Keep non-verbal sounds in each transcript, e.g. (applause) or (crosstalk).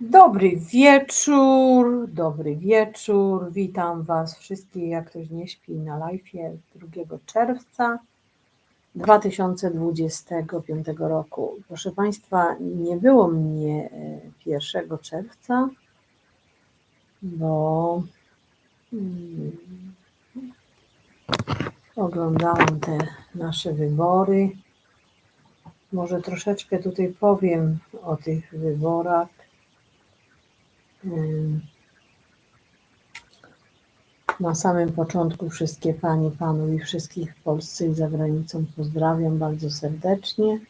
Dobry wieczór, dobry wieczór. Witam Was wszystkich, jak ktoś nie śpi, na live 2 czerwca 2025 roku. Proszę Państwa, nie było mnie 1 e, czerwca, bo hmm, oglądałam te nasze wybory. Może troszeczkę tutaj powiem o tych wyborach na samym początku wszystkie Panie, Panów i wszystkich w Polsce i za granicą pozdrawiam bardzo serdecznie.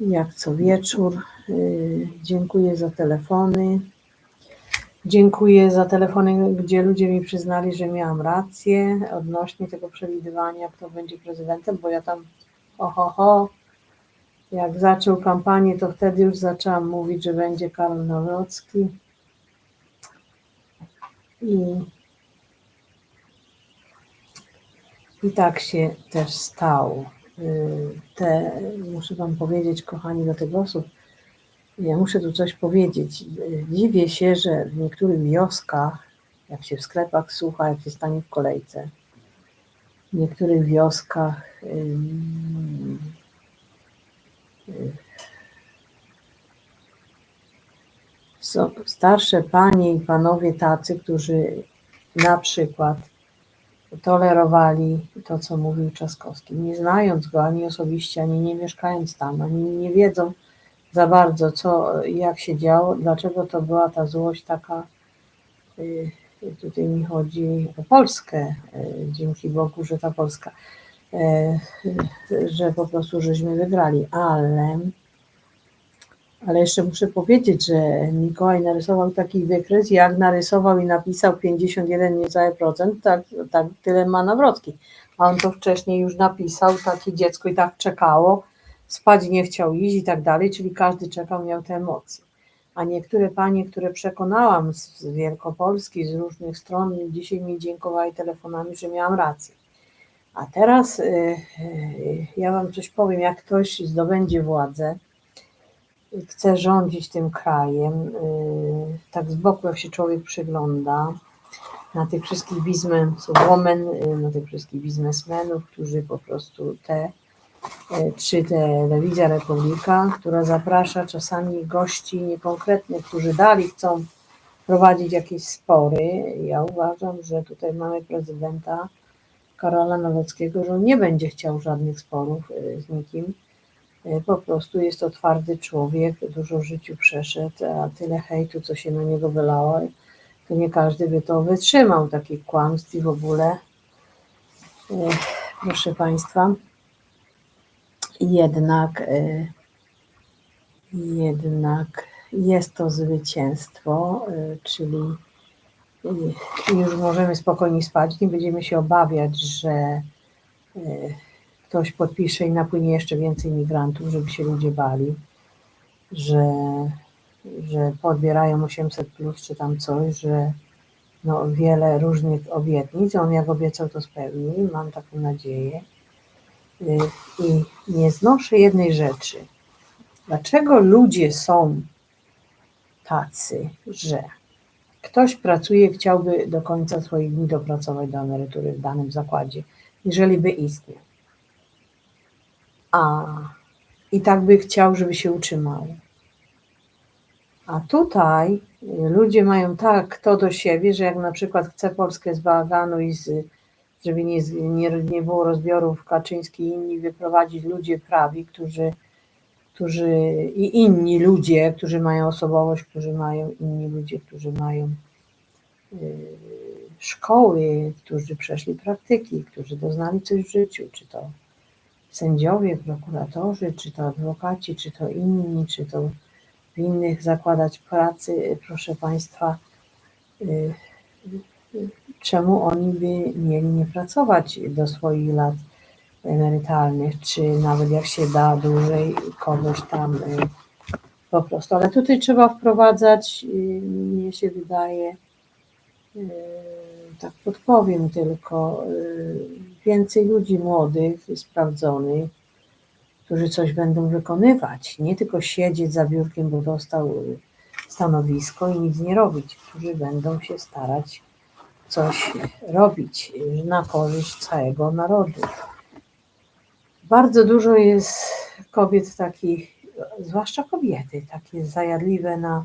Jak co wieczór. Y, dziękuję za telefony. Dziękuję za telefony, gdzie ludzie mi przyznali, że miałam rację odnośnie tego przewidywania, kto będzie prezydentem, bo ja tam oho, ho, jak zaczął kampanię, to wtedy już zaczęłam mówić, że będzie Karol Nawrocki. I, I tak się też stało. Y, te, muszę Wam powiedzieć, kochani, do tych osób, ja muszę tu coś powiedzieć. Dziwię się, że w niektórych wioskach, jak się w sklepach słucha, jak się stanie w kolejce, w niektórych wioskach są starsze panie i panowie tacy, którzy na przykład tolerowali to, co mówił Trzaskowski, nie znając go ani osobiście, ani nie mieszkając tam, ani nie wiedzą za bardzo, co, jak się działo, dlaczego to była ta złość taka, y, tutaj mi chodzi o Polskę, y, dzięki Bogu, że ta Polska że po prostu żeśmy wygrali, ale ale jeszcze muszę powiedzieć, że Mikołaj narysował taki wykres, jak narysował i napisał 51 niecałe procent, tak, tak tyle ma Nawrocki. A on to wcześniej już napisał, takie dziecko i tak czekało, spać nie chciał iść i tak dalej, czyli każdy czekał, miał te emocje. A niektóre panie, które przekonałam z Wielkopolski, z różnych stron, dzisiaj mi dziękowali telefonami, że miałam rację. A teraz y, y, ja Wam coś powiem, jak ktoś zdobędzie władzę, chce rządzić tym krajem, y, tak z boku jak się człowiek przygląda na tych wszystkich bizneswomen, na tych wszystkich biznesmenów, którzy po prostu te, czy telewizja Republika, która zaprasza czasami gości niekonkretnych, którzy dali chcą prowadzić jakieś spory. Ja uważam, że tutaj mamy prezydenta, Karola Nowackiego, że on nie będzie chciał żadnych sporów y, z nikim. Y, po prostu jest to twardy człowiek, dużo w życiu przeszedł, a tyle hejtu, co się na niego wylało, to nie każdy by to wytrzymał, takich kłamstw i w ogóle. Y, proszę Państwa, jednak, jednak jest to zwycięstwo, czyli już możemy spokojnie spać, nie będziemy się obawiać, że e, ktoś podpisze i napłynie jeszcze więcej migrantów, żeby się ludzie bali, że, że podbierają 800 plus czy tam coś, że no, wiele różnych obietnic, on jak obiecał to spełni, mam taką nadzieję. E, I nie znoszę jednej rzeczy. Dlaczego ludzie są tacy, że Ktoś pracuje, chciałby do końca swoich dni dopracować do emerytury w danym zakładzie, jeżeli by istniał. A i tak by chciał, żeby się utrzymał. A tutaj ludzie mają tak to do siebie, że jak na przykład chce Polskę z bałaganu i z, żeby nie, nie, nie było rozbiorów Kaczyński i inni wyprowadzić ludzie prawi, którzy, którzy i inni ludzie, którzy mają osobowość, którzy mają inni ludzie, którzy mają Y, szkoły, którzy przeszli praktyki, którzy doznali coś w życiu, czy to sędziowie, prokuratorzy, czy to adwokaci, czy to inni, czy to w innych zakładać pracy, proszę Państwa, y, czemu oni by mieli nie pracować do swoich lat emerytalnych, czy nawet jak się da dłużej kogoś tam y, po prostu. Ale tutaj trzeba wprowadzać, mnie się wydaje, Yy, tak podpowiem tylko, więcej ludzi młodych, sprawdzonych, którzy coś będą wykonywać, nie tylko siedzieć za biurkiem, bo dostał stanowisko i nic nie robić, którzy będą się starać coś robić y, na korzyść całego narodu. Bardzo dużo jest kobiet takich, zwłaszcza kobiety, takie zajadliwe na,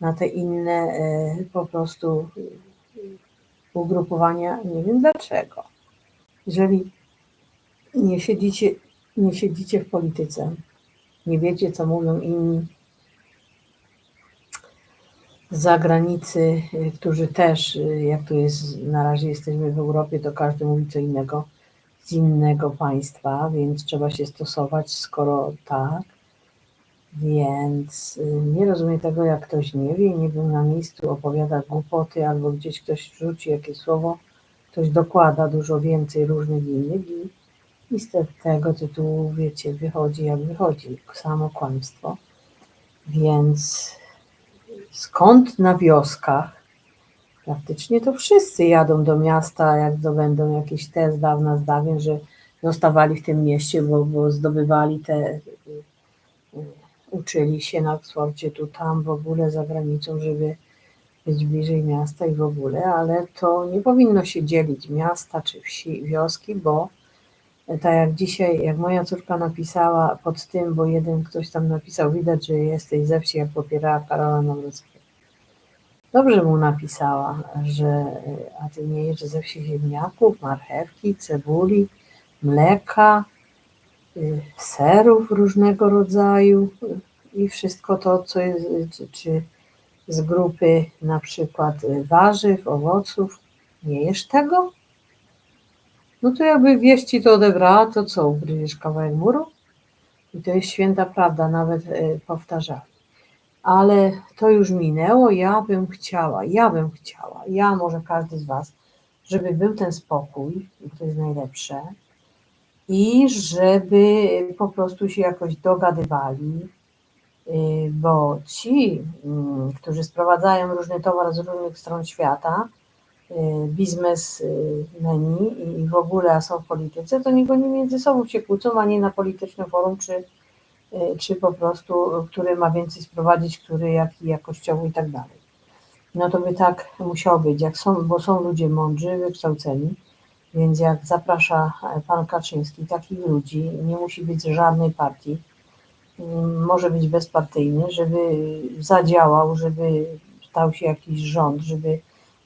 na te inne e, po prostu ugrupowania. Nie wiem dlaczego. Jeżeli nie siedzicie, nie siedzicie w polityce, nie wiecie, co mówią inni z zagranicy, y, którzy też, jak to jest, na razie jesteśmy w Europie, to każdy mówi co innego z innego państwa, więc trzeba się stosować, skoro tak. Więc y, nie rozumiem tego, jak ktoś nie wie, nie był na miejscu, opowiada głupoty, albo gdzieś ktoś rzuci jakieś słowo, ktoś dokłada dużo więcej różnych innych i, i z tego tytułu, wiecie, wychodzi jak wychodzi, samo kłamstwo. Więc skąd na wioskach praktycznie to wszyscy jadą do miasta, jak zdobędą jakiś test dawna z że zostawali w tym mieście, bo, bo zdobywali te, y, uczyli się na Oksfordzie, tu, tam, w ogóle za granicą, żeby być bliżej miasta i w ogóle, ale to nie powinno się dzielić miasta czy wsi, wioski, bo tak jak dzisiaj, jak moja córka napisała pod tym, bo jeden ktoś tam napisał, widać, że jesteś ze wsi, jak popierała Karola Nawrockiego. Dobrze mu napisała, że a ty nie jesz ze wsi ziemniaków, marchewki, cebuli, mleka, y, serów różnego rodzaju i wszystko to, co jest, czy, czy z grupy na przykład warzyw, owoców. Nie jesz tego? No to jakby wieści to odebrała, to co, ugryziesz kawałek muru? I to jest święta prawda, nawet y, powtarzam ale to już minęło. Ja bym chciała, ja bym chciała, ja może każdy z Was, żeby był ten spokój, to jest najlepsze, i żeby po prostu się jakoś dogadywali, y, bo ci, mm, którzy sprowadzają różny towar z różnych stron świata, y, biznesmeni i w ogóle są w polityce, to oni między sobą się kłócą, a nie na politycznym forum czy czy po prostu, który ma więcej sprowadzić, który jaki jakościowo i tak dalej. No to by tak musiało być, jak są, bo są ludzie mądrzy, wykształceni, więc jak zaprasza pan Kaczyński takich ludzi, nie musi być żadnej partii, mm, może być bezpartyjny, żeby zadziałał, żeby stał się jakiś rząd, żeby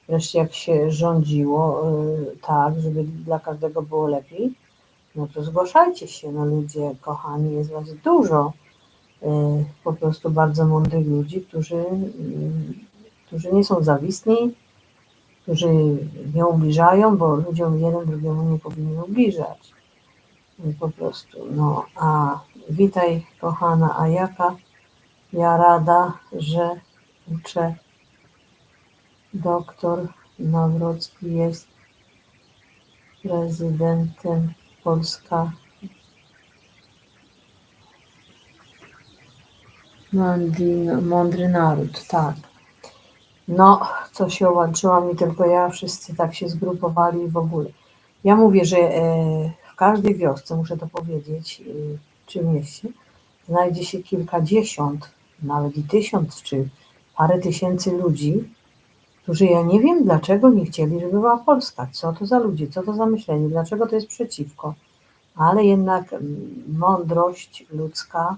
wreszcie jak się rządziło, y, tak, żeby dla każdego było lepiej, no to zgłaszajcie się, no ludzie kochani, jest was dużo y, po prostu bardzo mądrych ludzi, którzy, y, którzy nie są zawistni, którzy nie ubliżają, bo ludziom jeden drugiemu nie powinni ubliżać. Po prostu, no a witaj kochana, a jaka ja rada, że uczę doktor Nawrocki jest prezydentem Polska Mądry, mądry naród, tak. No, co się łączyłam i tylko ja, wszyscy tak się zgrupowali w ogóle. Ja mówię, że e, w każdej wiosce, muszę to powiedzieć, e, czy mieście, znajdzie się kilkadziesiąt, nawet i tysiąc, czy parę tysięcy ludzi, którzy ja nie wiem dlaczego nie chcieli, żeby była Polska. Co to za ludzie, co to za myślenie, dlaczego to jest przeciwko. Ale jednak mm, mądrość ludzka,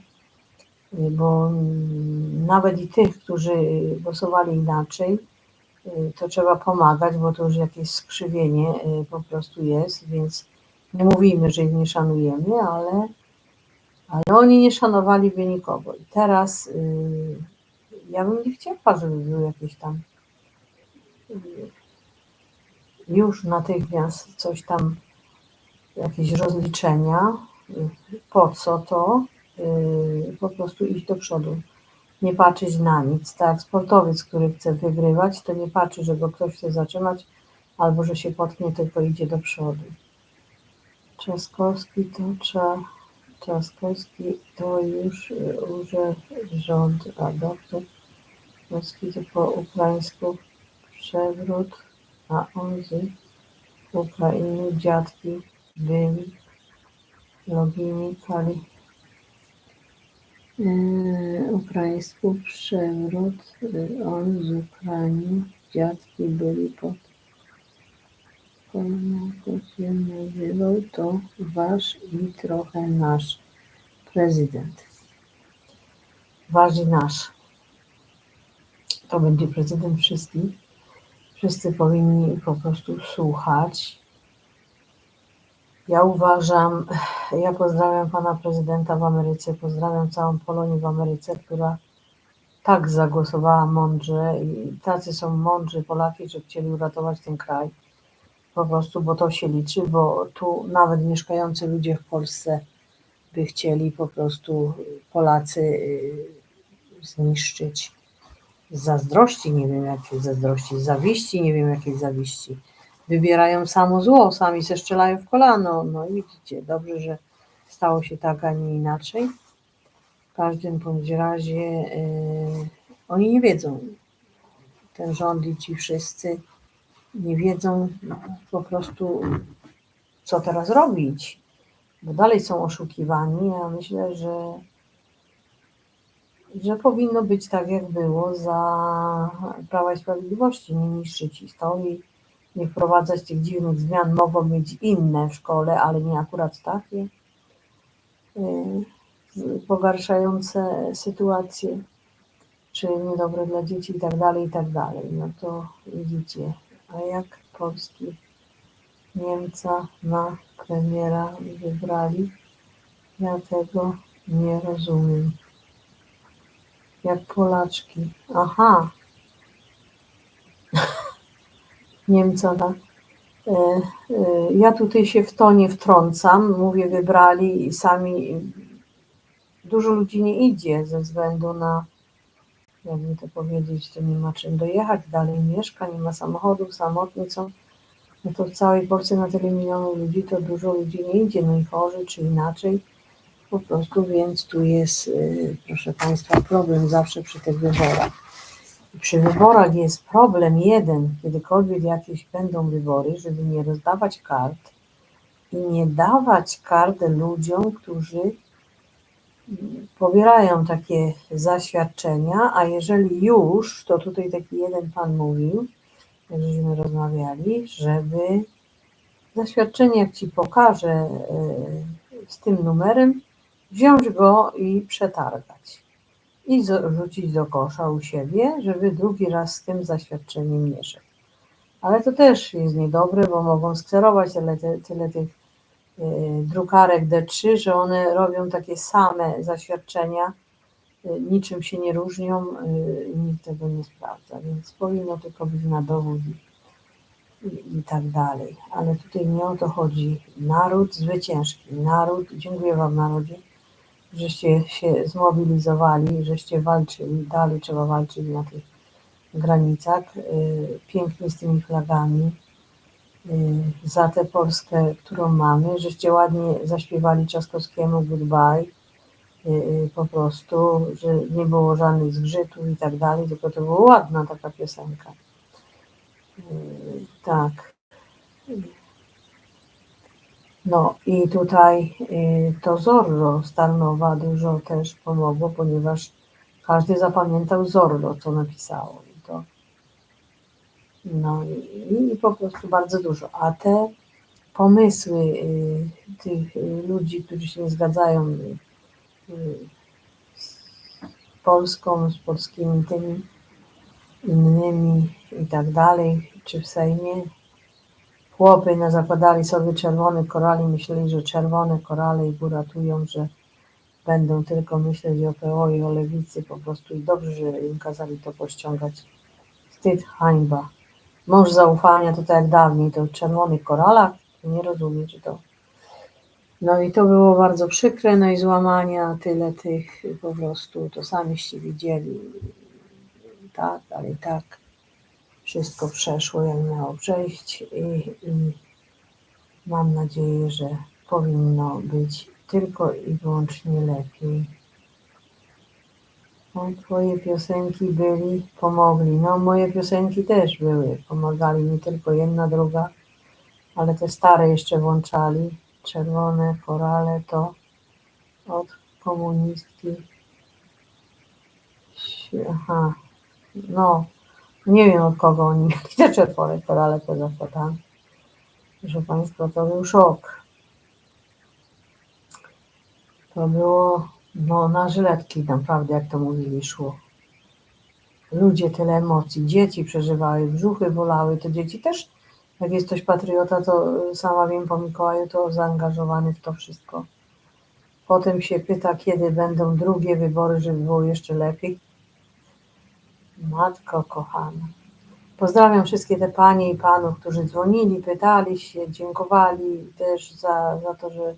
y, bo mm, nawet i tych, którzy głosowali inaczej, y, to trzeba pomagać, bo to już jakieś skrzywienie y, po prostu jest, więc nie mówimy, że ich nie szanujemy, ale, ale oni nie szanowaliby nikogo. I teraz ja bym nie chciała, żeby były jakieś tam już natychmiast coś tam, jakieś rozliczenia, po co to, yy, po prostu iść do przodu, nie patrzeć na nic. Tak, sportowiec, który chce wygrywać, to nie patrzy, że go ktoś chce zatrzymać, albo że się potknie, tylko idzie do przodu. Trzaskowski to trzeba, Trzaskowski to już urząd, a doktor Trzaskowski to po ukraińsku przewrót, a on z Ukrainy dziadki byli logini kali, Yy, Ukraiński przewrót, yy, on z Ukrainy, dziadki byli pod Polonę się nazywał, to wasz i trochę nasz prezydent. Wasz i nasz. To będzie prezydent wszystkich. Wszyscy powinni po prostu słuchać. Ja uważam, ja pozdrawiam pana prezydenta w Ameryce, pozdrawiam całą Polonię w Ameryce, która tak zagłosowała mądrze i tacy są mądrzy Polacy, że chcieli uratować ten kraj. Po prostu, bo to się liczy, bo tu nawet mieszkający ludzie w Polsce by chcieli po prostu Polacy y, zniszczyć zazdrości, nie wiem jakiej zazdrości, zawiści, nie wiem jakiej zawiści. Wybierają samo zło, sami se strzelają w kolano. No i widzicie, dobrze, że stało się tak, a nie inaczej. W każdym bądź razie yy, oni nie wiedzą, ten rząd i ci wszyscy nie wiedzą po prostu, co teraz robić, bo dalej są oszukiwani. Ja myślę, że że powinno być tak, jak było za Prawa i Sprawiedliwości, nie niszczyć historii, nie wprowadzać tych dziwnych zmian. Mogą być inne w szkole, ale nie akurat takie, yy, pogarszające sytuację, czy niedobre dla dzieci i tak dalej, i tak dalej. No to widzicie, a jak Polski Niemca na premiera wybrali, ja tego nie rozumiem jak Polaczki. Aha. (laughs) Niemca, tak. E, e, ja tutaj się w to nie wtrącam. Mówię, wybrali i sami. Dużo ludzi nie idzie ze względu na, jakby to powiedzieć, to nie ma czym dojechać, dalej mieszka, nie ma samochodów, samotni są. No to w całej Polsce na tyle milionów ludzi, to dużo ludzi nie idzie, no i chorzy, czy inaczej po prostu, więc tu jest, y, proszę Państwa, problem zawsze przy tych wyborach. Przy wyborach jest problem jeden, kiedykolwiek jakieś będą wybory, żeby nie rozdawać kart i nie dawać kart ludziom, którzy pobierają takie zaświadczenia, a jeżeli już, to tutaj taki jeden pan mówił, jak żeśmy rozmawiali, żeby zaświadczenie, jak ci pokażę y, z tym numerem, wziąć go i przetargać i rzucić do kosza u siebie, żeby drugi raz z tym zaświadczeniem nie szedł. Ale to też jest niedobre, bo mogą skserować tyle, tyle tych y, drukarek D3, że one robią takie same zaświadczenia, y, niczym się nie różnią y, i nikt tego nie sprawdza, więc powinno tylko być na dowód i, i, i tak dalej. Ale tutaj nie o to chodzi. Naród zwycięski, naród, dziękuję Wam narodzie, żeście się zmobilizowali, żeście walczyli, dalej trzeba walczyć na tych granicach, y, pięknie z tymi flagami, y, za tę Polskę, którą mamy, żeście ładnie zaśpiewali Trzaskowskiemu goodbye, y, po prostu, że nie było żadnych zgrzytów i tak dalej, tylko to była ładna taka piosenka. Tak. No i tutaj y, to Zorro z Tarnowa dużo też pomogło, ponieważ każdy zapamiętał Zorro, co napisało. I to, no i, i po prostu bardzo dużo. A te pomysły y, tych y, ludzi, którzy się nie zgadzają z Polską, z polskimi tymi innymi i tak dalej, czy w Sejmie, Chłopy na zakładali sobie czerwone korale, myśleli, że czerwone korale ich uratują, że będą tylko myśleć o PO i o lewicy po prostu i dobrze, że im kazali to pościągać. Wstyd, hańba. Mąż zaufania to tak jak dawniej, to w czerwonych nie rozumiem, czy to... No i to było bardzo przykre, no i złamania, tyle tych po prostu, to samiście widzieli, tak, ale i tak wszystko przeszło, jak miało przejść i, i mam nadzieję, że powinno być tylko i wyłącznie lepiej. No, twoje piosenki byli, pomogli. No, moje piosenki też były, pomagali mi tylko jedna, druga, ale te stare jeszcze włączali. Czerwone korale to od komunistki aha, no, nie wiem od kogo oni (laughs) mieli te czerwone ale to zapytam. Proszę Państwa, to był szok. To było, no, na żyletki naprawdę, jak to mówili, szło. Ludzie tyle emocji, dzieci przeżywały, brzuchy bolały, to dzieci też, jak jest ktoś patriota, to sama wiem po Mikołaju, to zaangażowany w to wszystko. Potem się pyta, kiedy będą drugie wybory, żeby było jeszcze lepiej. Matko kochana. Pozdrawiam wszystkie te panie i panów, którzy dzwonili, pytali się, dziękowali też za, za to, że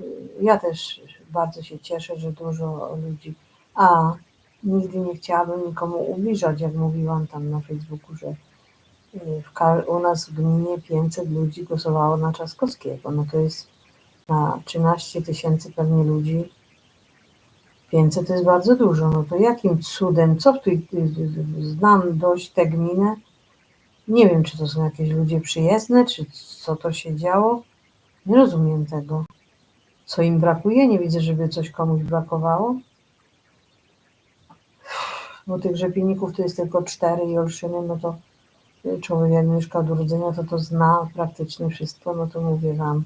y, ja też bardzo się cieszę, że dużo ludzi. A nigdy nie chciałabym nikomu ubliżać, jak mówiłam tam na Facebooku, że y, w, u nas w gminie 500 ludzi głosowało na Trzaskowskiego. No to jest na 13 tysięcy pewnie ludzi. 500 to jest bardzo dużo. No to jakim cudem, co tu znam dość tę gminę, nie wiem, czy to są jakieś ludzie przyjezdne, czy co to się działo. Nie rozumiem tego. Co im brakuje? Nie widzę, żeby coś komuś brakowało. Bo tych rzepienników to jest tylko cztery i olszyny, no to człowiek jak mieszka od urodzenia, to to zna praktycznie wszystko, no to mówię wam.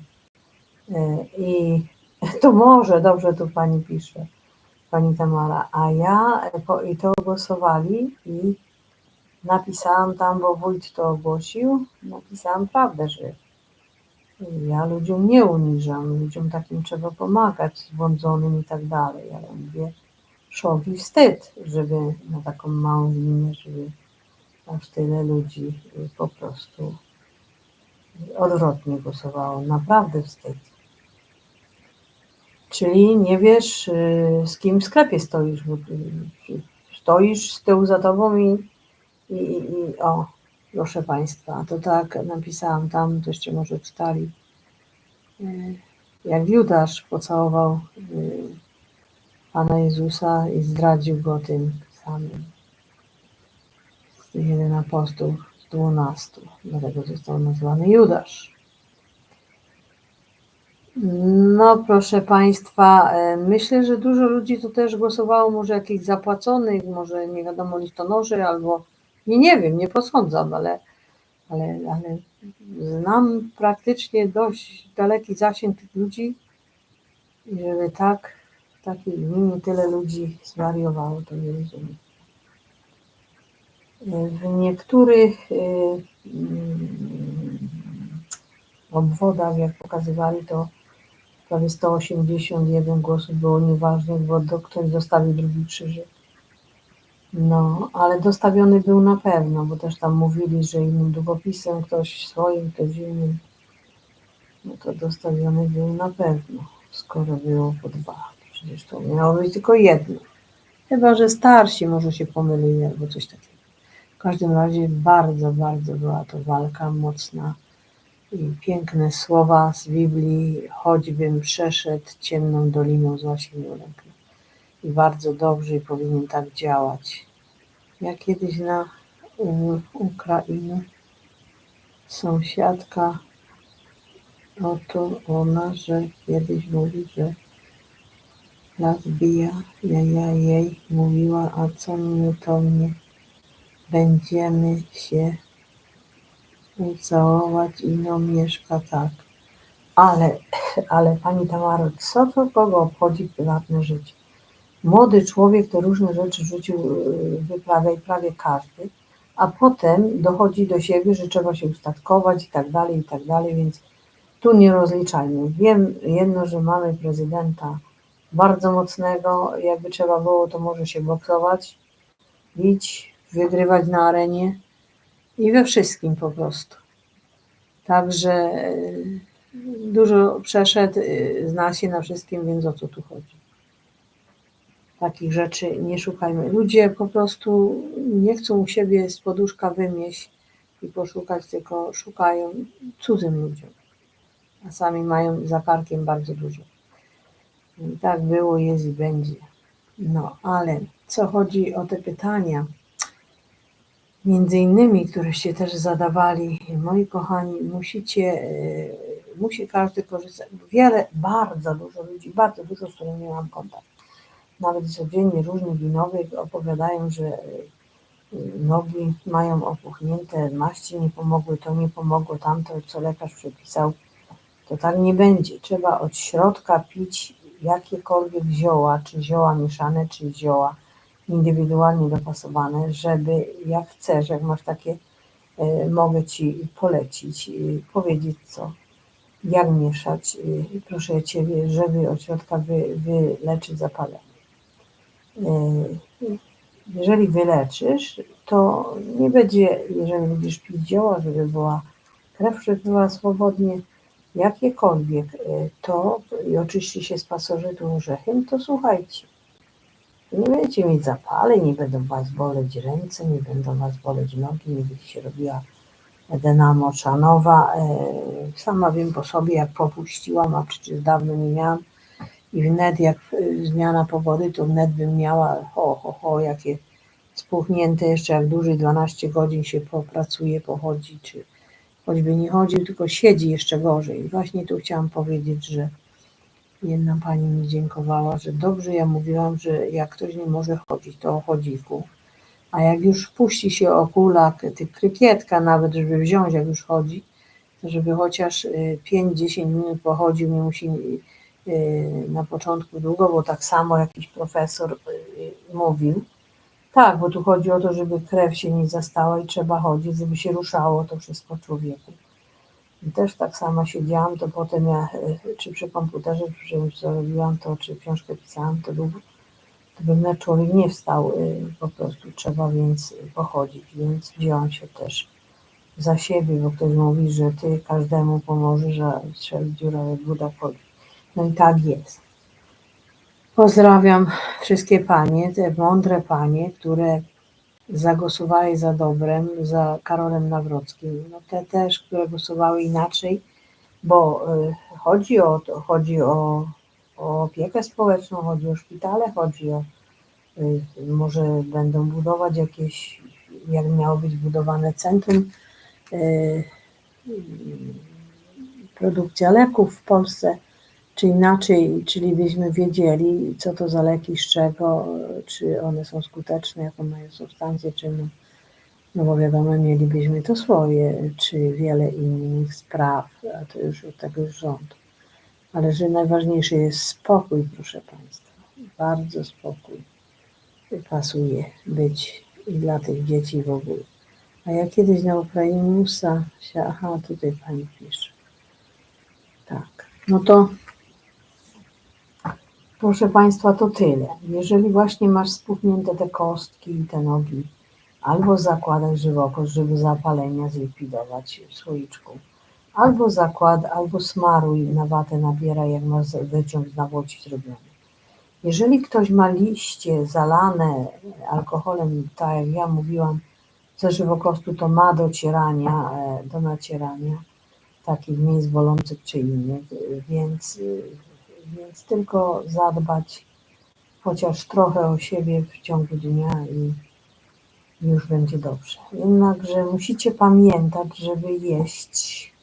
E, I to może, dobrze tu pani pisze, pani Tamara, a ja po, i to głosowali i napisałam tam, bo wójt to ogłosił, napisałam prawdę, że ja ludziom nie uniżam, ludziom takim trzeba pomagać, zbłądzonym i tak dalej, ale mówię, szok i wstyd, żeby na taką małą linię, żeby aż tyle ludzi po prostu odwrotnie głosowało. Naprawdę wstyd. Czyli nie wiesz, y, z kim w sklepie stoisz, bo stoisz z tyłu za tobą i i, i, o, proszę Państwa, to tak napisałam tam, to jeszcze może czytali, y, jak Judasz pocałował y, Pana Jezusa i zdradził go tym samym. Z tych jeden apostów, z dwunastu, dlatego został nazwany Judasz. No, proszę Państwa, y, myślę, że dużo ludzi tu też głosowało, może jakichś zapłaconych, może nie wiadomo, listonoszy albo nie, nie wiem, nie posądzam, ale, ale, ale znam praktycznie dość daleki zasięg tych ludzi, żeby tak w takiej gminie tyle ludzi zwariowało, to nie rozumiem. W niektórych y, mm, obwodach, jak pokazywali, to prawie 181 głosów było nieważnych, bo ktoś zostawił drugi krzyżyk. No, ale dostawiony był na pewno, bo też tam mówili, że innym długopisem ktoś swoim, ktoś innym. No to dostawiony był na pewno, skoro było po dwa. Przecież to miało być tylko jedno. Chyba, że starsi może się pomylili albo coś takiego. W każdym razie bardzo, bardzo była to walka mocna i piękne słowa z Biblii, choćbym przeszedł ciemną doliną, zła się nie i bardzo dobrze i powinien tak działać. Ja kiedyś na Ukrainę sąsiadka, oto ona, że kiedyś mówi, że lesbija, ja, ja jej mówiła, a co mnie to mnie, będziemy się ucałować i no mieszka tak. Ale, (clears throat) ale pani Tamaro, co to kogo obchodzi prywatne życie? Młody człowiek to różne rzeczy w życiu y, wyprawia i prawie każdy, a potem dochodzi do siebie, że trzeba się ustatkować i tak dalej, i tak dalej, więc tu nie rozliczajmy. Wiem jedno, że mamy prezydenta bardzo mocnego, jakby trzeba było, to może się boksować, bić, wygrywać na arenie i we wszystkim po prostu. Także y, dużo przeszedł, y, zna się na wszystkim, więc o co tu chodzi takich rzeczy nie szukajmy. Ludzie po prostu nie chcą u siebie z poduszka wymieść i poszukać, tylko szukają cudzym ludziom, a sami mają za karkiem bardzo dużo. I tak było, jest i będzie. No, ale co chodzi o te pytania, między innymi, któreście też zadawali, moi kochani, musicie, e, musi każdy korzystać. Wiele, bardzo dużo ludzi, bardzo dużo, z którymi mam kontakt nawet codziennie różnych winowych opowiadają, że y, nogi mają opuchnięte, maści nie pomogły, to nie pomogło, tamto, co lekarz przepisał, to tak nie będzie. Trzeba od środka pić jakiekolwiek zioła, czy zioła mieszane, czy zioła indywidualnie dopasowane, żeby jak chcesz, jak masz takie, y, mogę Ci polecić, y, powiedzieć co, jak mieszać, proszę Ciebie, żeby od środka wy, wyleczyć zapalenie. E, jeżeli wyleczysz, to nie będzie, jeżeli będziesz pić zioła, żeby była krew przepływa swobodnie, jakiekolwiek e, to i oczyści się z pasożytu orzechem, to słuchajcie, nie będziecie mieć zapaleń, nie będą was boleć ręce, nie będą was boleć nogi, nie będzie się robiła edena moczanowa. E, sama wiem po sobie, jak popuściłam, a przecież dawno nie miałam, i wnet jak y, zmiana pogody, to wnet bym miała ho, ho, ho, jakie spuchnięte jeszcze jak dłużej 12 godzin się popracuje, pochodzi, czy choćby nie chodził, tylko siedzi jeszcze gorzej. I właśnie tu chciałam powiedzieć, że jedna pani mi dziękowała, że dobrze ja mówiłam, że jak ktoś nie może chodzić, to o chodziku. A jak już puści się o kulak, ty krykietka nawet, żeby wziąć, jak już chodzi, to żeby chociaż 5-10 y, minut pochodził, nie musi Y, na początku długo, bo tak samo jakiś profesor y, mówił. Tak, bo tu chodzi o to, żeby krew się nie zastała i trzeba chodzić, żeby się ruszało to wszystko człowieku. I też tak samo siedziałam, to potem ja, y, czy przy komputerze, czy czymś co robiłam to, czy książkę pisałam, to długo, to bym na człowiek nie wstał, po prostu trzeba więc pochodzić, więc wziąłem się też za siebie, bo ktoś mówi, że ty każdemu pomożesz, a strzeli dziura jak Buda chodzi. No i tak jest. Pozdrawiam wszystkie panie, te mądre panie, które zagłosowały za dobrem, za Karolem Nawrockim. No te też, które głosowały inaczej, bo y, chodzi o to, chodzi o, o opiekę społeczną, chodzi o szpitale, chodzi o y, może będą budować jakieś, jak miało być budowane centrum y, produkcja leków w Polsce czy inaczej, czyli byśmy wiedzieli, co to za leki, z czego, czy one są skuteczne, jaką mają substancje, czy no, bo wiadomo, mielibyśmy to swoje, czy wiele innych spraw, a to już od tego rząd. Ale że najważniejszy jest spokój, proszę Państwa. Bardzo spokój pasuje być i dla tych dzieci w ogóle. A ja kiedyś na Ukrainie się, aha, tutaj Pani pisze. Tak, no to Proszę Państwa, to tyle. Jeżeli właśnie masz spuchnięte te kostki i te nogi, albo zakładaj żywopłot, żeby zapalenia zlikwidować w słoiczku, albo zakład, albo smaruj na watę, nabieraj, jak masz wyciąg z nawłoci zrobiony. Jeżeli ktoś ma liście zalane alkoholem, tak jak ja mówiłam, ze żywokostu, to ma docierania, e, do nacierania takich miejsc bolących czy innych, więc więc tylko zadbać chociaż trochę o siebie w ciągu dnia i już będzie dobrze. Jednakże musicie pamiętać, żeby jeść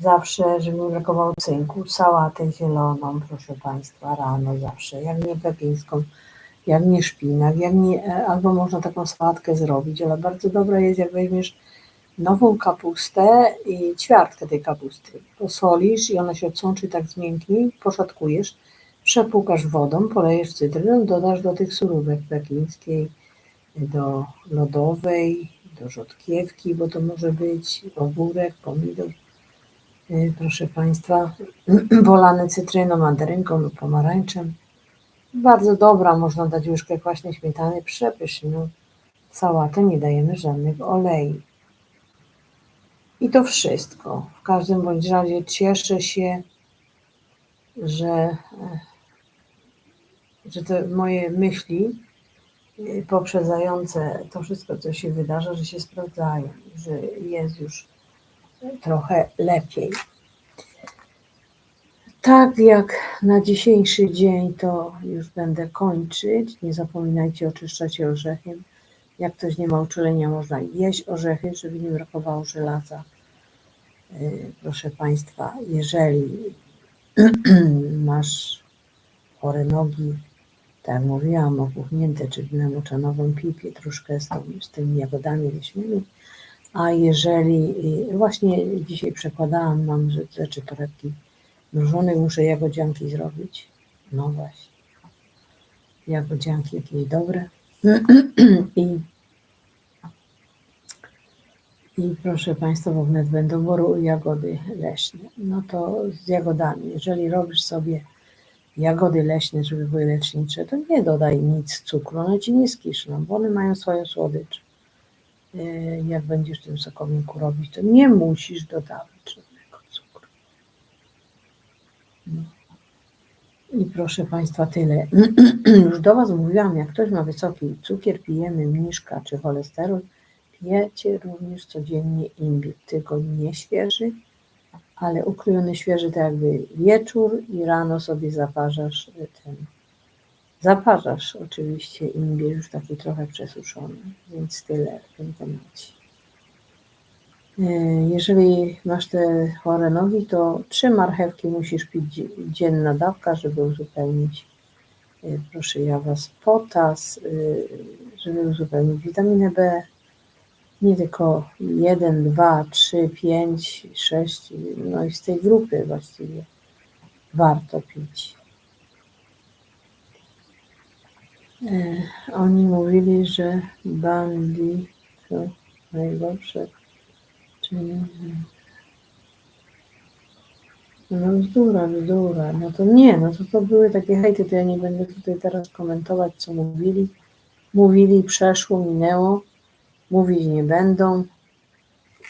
zawsze, żeby nie brakowało cynku, sałatę zieloną, proszę Państwa, rano zawsze, jak nie pekińską, jak nie szpinak, jak nie, albo można taką sałatkę zrobić, ale bardzo dobra jest, jak weźmiesz nową kapustę i ćwiartkę tej kapusty. Posolisz i ona się odsączy tak zmięknie, poszatkujesz, przepłukasz wodą, polejesz cytryną, dodasz do tych surówek pekińskiej, do lodowej, do rzodkiewki, bo to może być ogórek, pomidor, y, proszę Państwa, (clears throat) wolany cytryną, mandarynką lub pomarańczem. Bardzo dobra, można dać łyżkę kwaśnej śmietany, przepyszną. Sałatę nie dajemy żadnych olei. I to wszystko. W każdym bądź razie cieszę się, że, że te moje myśli poprzedzające to wszystko, co się wydarza, że się sprawdzają, że jest już trochę lepiej. Tak jak na dzisiejszy dzień to już będę kończyć. Nie zapominajcie oczyszczać orzechem. Jak ktoś nie ma uczulenia, można jeść orzechy, żeby nie brakowało żelaza. Y, proszę Państwa, jeżeli (clears throat) masz chore nogi, tak jak mówiłam, opuchnięte, czy namoczanową pij pietruszkę z, tą, z tymi jagodami leśnymi. A jeżeli, y, właśnie dzisiaj przekładałam, mam rzeczy torebki mrożonej, muszę jagodzianki zrobić. No właśnie. Jagodzianki jakieś dobre. (clears throat) I, I proszę Państwa, bo wnet będą boru jagody leśne. No to z jagodami. Jeżeli robisz sobie jagody leśne, żeby były lecznicze, to nie dodaj nic cukru, one ci nie skiszną, bo one mają swoją słodycz. Yy, Jak będziesz w tym sokowiku robić, to nie musisz dodawać żadnego cukru. No. I proszę Państwa, tyle. (clears throat) Już do Was mówiłam, jak ktoś ma wysoki cukier, pijemy mniszka czy cholesterol, pijecie również codziennie imbir, tylko nie świeży, ale ukrojony świeży, tak jakby wieczór i rano sobie zaparzasz y, ten. Zaparzasz oczywiście imbir już taki trochę przesuszony, więc tyle w tym temacie. Y, Jeżeli masz te chore nogi, to trzy marchewki musisz pić dzie- dzienna dawka, żeby uzupełnić, y, proszę ja Was, potas, żeby uzupełnić witaminę B, nie tylko 1, 2, 3, 5, 6, no i z tej grupy właściwie warto pić. E, Oni mówili, że bandy to najgorsze, czyli no bzdura, bzdura, no to nie, no to to były takie hejty, to ja nie będę tutaj teraz komentować, co mówili. Mówili, przeszło, minęło, mówić nie będą.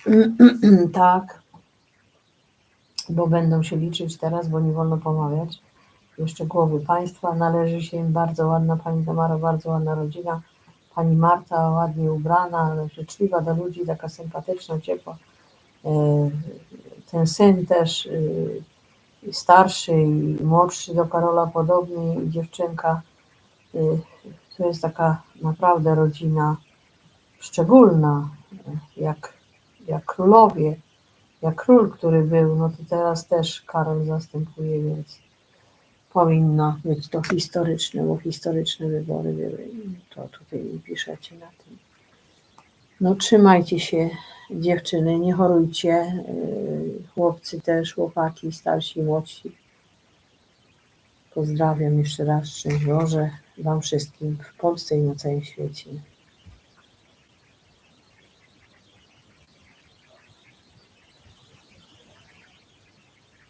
(clears throat) tak, bo będą się liczyć teraz, bo nie wolno pomawiać. Jeszcze głowy państwa, należy się im bardzo ładna pani Tamara, bardzo ładna rodzina. Pani Marta, ładnie ubrana, życzliwa do ludzi, taka sympatyczna, ciepła. E, Ten syn też y, starszy i młodszy do Karola podobnie dziewczynka. y, To jest taka naprawdę rodzina szczególna, y, jak, jak królowie, jak król, który był, no to teraz też Karol zastępuje, więc powinno być to historyczne, bo historyczne wybory były. To tutaj piszecie na tym. No trzymajcie się dziewczyny, nie chorujcie, yy, chłopcy też, chłopaki, starsi, młodsi. Pozdrawiam jeszcze raz, szczęść Boże Wam wszystkim w Polsce i na całym świecie.